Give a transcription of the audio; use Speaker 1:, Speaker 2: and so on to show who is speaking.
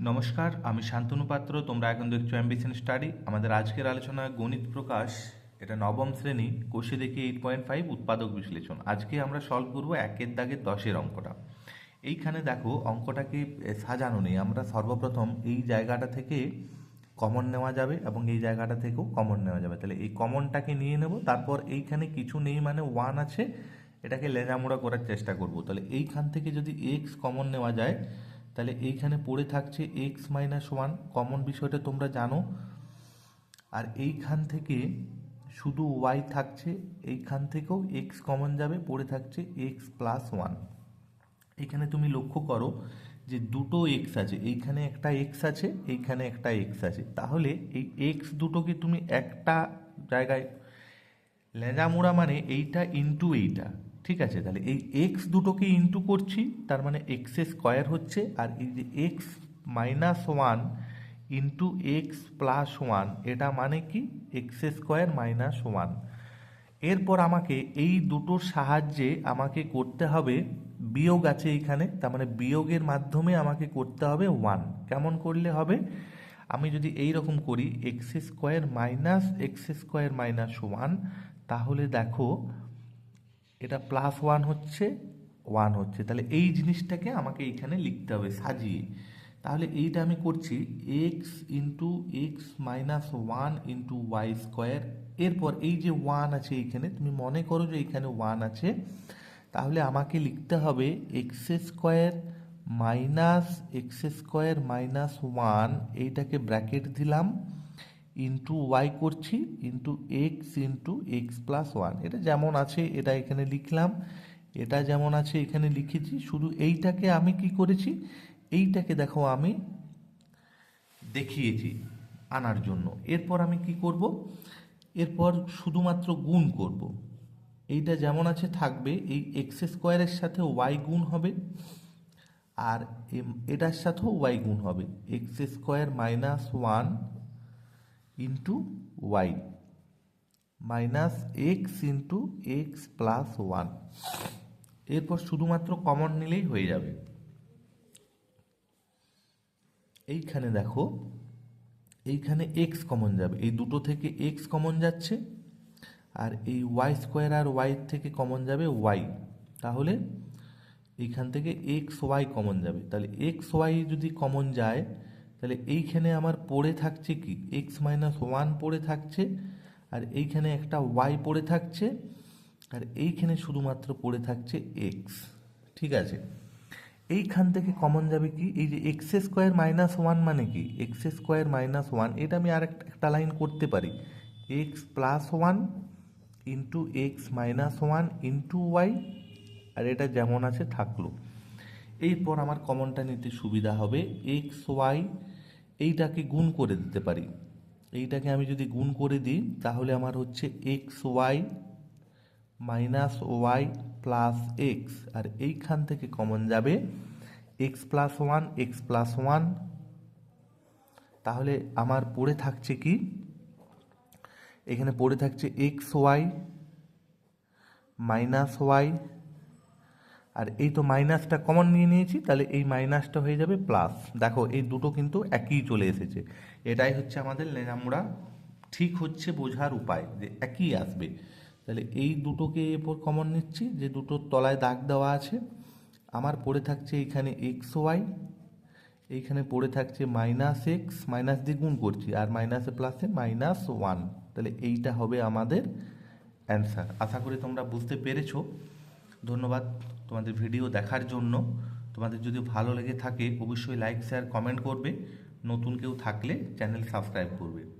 Speaker 1: নমস্কার, আমি শান্তনু পাত্র, তোমরা এখন দেখছ অ্যাম্বিশন স্টাডি আমাদের আজকের আলোচনা গণিত প্রকাশ, এটা নবম শ্রেণি, কোষে দেখি এইট পয়েন্ট ফাইভ উৎপাদক বিশ্লেষণ। আজকে আমরা সলভ করব একের দাগের দশের অঙ্কটা। এইখানে দেখো, অঙ্কটাকে সাজানো নেই। আমরা সর্বপ্রথম এই জায়গাটা থেকে কমন নেওয়া যাবে এবং এই জায়গাটা থেকেও কমন নেওয়া যাবে। তাহলে এই কমনটাকে নিয়ে নেব, তারপর এইখানে কিছু নেই মানে ওয়ান আছে, এটাকে লেজামোড়া করার চেষ্টা করব। তাহলে এইখান থেকে যদি এক্স কমন নেওয়া যায় তাহলে এইখানে পড়ে থাকছে এক্স মাইনাস ওয়ান কমন বিষয়টা তোমরা জানো। আর এইখান থেকে শুধু ওয়াই থাকছে, এইখান থেকেও এক্স কমন যাবে, পড়ে থাকছে এক্স প্লাস ওয়ান এখানে তুমি লক্ষ্য করো যে দুটো এক্স আছে, এইখানে একটা এক্স আছে, এইখানে একটা এক্স আছে। তাহলে এই এক্স দুটোকে তুমি একটা জায়গায়, লেজামোড়া মানে এইটা ইন্টু এইটা। ঠিক আছে, তাহলে এই এক্স দুটোকে ইন্টু করছি, তার মানে এক্স স্কোয়ার হচ্ছে, আর এই যে x minus one into x plus one এটা মানে কি? এক্স স্কোয়ার মাইনাস ওয়ান এরপর আমাকে এই দুটোর সাহায্যে আমাকে করতে হবে বিয়োগ আছে এইখানে তার মানে বিয়োগের মাধ্যমে আমাকে করতে হবে ওয়ান কেমন করলে হবে? আমি যদি এই রকম করি x square minus x square minus one তাহলে দেখো এটা প্লাস ওয়ান হচ্ছে ওয়ান হচ্ছে। তাহলে এই জিনিসটাকে আমাকে এইখানে লিখতে হবে, সাজিয়ে। তাহলে এইটা আমি করছি x into x minus one into y square এরপর এই যে ওয়ান আছে এইখানে, তুমি মনে করো যে এইখানে ওয়ান আছে। তাহলে আমাকে লিখতে হবে x square minus x square minus one এইটাকে ব্র্যাকেট দিলাম। ইন্টু ওয়াই করছি into x into x plus one এটা যেমন আছে, এটা এখানে লিখলাম। এটা যেমন আছে, এখানে লিখেছি। শুধু এইটাকে আমি কি করেছি? এইটাকে দেখো আমি দেখিয়েছি আনার জন্য। এরপর আমি কি করব? এরপর শুধুমাত্র গুণ করব। এইটা যেমন আছে, থাকবে। এই এক্স স্কোয়ারের সাথে ওয়াই গুণ হবে। আর এটার সাথেও ওয়াই গুণ হবে। X square minus one into y minus x into x plus one এরপর শুধুমাত্র কমন নিলেই হয়ে যাবে। এইখানে দেখো, এইখানে এক্স কমন যাবে। এই দুটো থেকে এক্স কমন যাচ্ছে, আর এই ওয়াই স্কোয়ার আর ওয়াই থেকে কমন যাবে ওয়াই তাহলে এইখান থেকে এক্স ওয়াই কমন যাবে। তাহলে এক্স ওয়াই যদি কমন যায় তাহলে এইখানে আমার পড়ে থাকছে কি? এক্স মাইনাস ওয়ান পড়ে থাকছে, আর এইখানে একটা ওয়াই পড়ে থাকছে, আর এইখানে শুধুমাত্র পড়ে থাকছে এক্স ঠিক আছে? এইখান থেকে কমন যাবে কি? এই যে এক্স স্কোয়ার মাইনাস ওয়ান মানে কি? এক্স স্কোয়ার মাইনাস ওয়ান এটা আমি আর একটা লাইন করতে পারি। X plus one into x minus one into y আর এটা যেমন আছে থাকল। এরপর আমার কমনটা নিতে সুবিধা হবে এক্স ওয়াই এইটাকে গুণ করে দিতে পারি। এইটাকে আমি যদি গুণ করে দিই, তাহলে আমার হচ্ছে x y minus y plus x আর এইখান থেকে কমন যাবে x plus one x plus one তাহলে আমার পড়ে থাকছে কি? এখানে পড়ে থাকছে এক্স ওয়াই মাইনাস ওয়াই আর এই তো মাইনাসটা কমন নিয়ে নিয়েছি, তাহলে এই মাইনাসটা হয়ে যাবে প্লাস দেখো, এই দুটো কিন্তু একই চলে এসেছে। এটাই হচ্ছে আমাদের লেনামোড়া ঠিক হচ্ছে বোঝার উপায়, যে একই আসবে। তাহলে এই দুটোকে এরপর কমন নিচ্ছি, যে দুটোর তলায় দাগ দেওয়া আছে। আমার পড়ে থাকছে এইখানে এক্স ওয়াই এইখানে পড়ে থাকছে মাইনাস এক্স মাইনাস দিয়ে গুণ করছি, আর মাইনাসে প্লাসে মাইনাস ওয়ান তাহলে এইটা হবে আমাদের অ্যান্সার আশা করি তোমরা বুঝতে পেরেছ। ধন্যবাদ। তোমাদের ভিডিও দেখার জন্য। তোমাদের যদি ভালো লেগে থাকে, অবশ্যই লাইক শেয়ার কমেন্ট করবে। নতুন কেউ থাকলে চ্যানেল সাবস্ক্রাইব করবে।